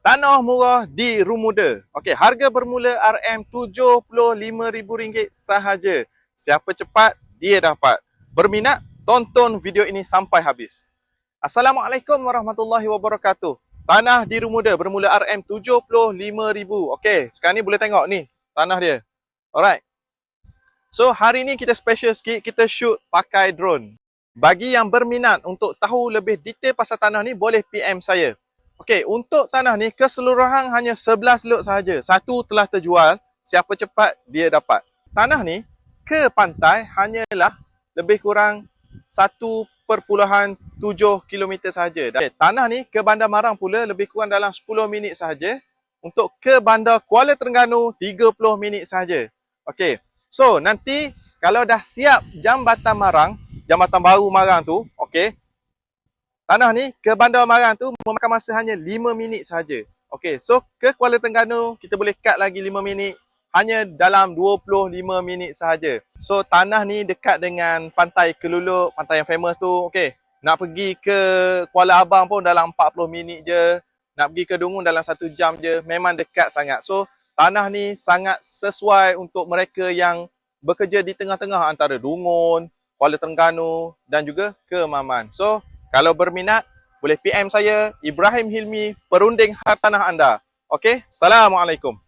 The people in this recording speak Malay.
Tanah murah di Rumuda. Okey, harga bermula RM75,000 sahaja. Siapa cepat, dia dapat. Berminat, tonton video ini sampai habis. Assalamualaikum warahmatullahi wabarakatuh. Tanah di Rumuda bermula RM75,000. Okey, sekarang ni boleh tengok ni tanah dia. Alright. So, hari ni kita special sikit, kita shoot pakai drone. Bagi yang berminat untuk tahu lebih detail pasal tanah ni, boleh PM saya. Okey, untuk tanah ni keseluruhan hanya 11 lot sahaja. Satu telah terjual, siapa cepat dia dapat. Tanah ni ke pantai hanyalah lebih kurang 1.7 km sahaja. Okay, tanah ni ke Bandar Marang pula lebih kurang dalam 10 minit sahaja. Untuk ke Bandar Kuala Terengganu 30 minit sahaja. Okey. So, nanti kalau dah siap jambatan Marang, jambatan baru Marang tu, okey, Tanah ni ke Bandar Marang tu memakan masa hanya 5 minit sahaja. Okey, so ke Kuala Terengganu kita boleh cut lagi 5 minit hanya dalam 25 minit sahaja. So tanah ni dekat dengan pantai Keluluk, pantai yang famous tu. Okey, nak pergi ke Kuala Abang pun dalam 40 minit je. Nak pergi ke Dungun dalam 1 jam je. Memang dekat sangat. So tanah ni sangat sesuai untuk mereka yang bekerja di tengah-tengah antara Dungun, Kuala Terengganu dan juga ke Maman. So kalau berminat, boleh PM saya, Ibrahim Hilmi, perunding hartanah anda. Okey, Assalamualaikum.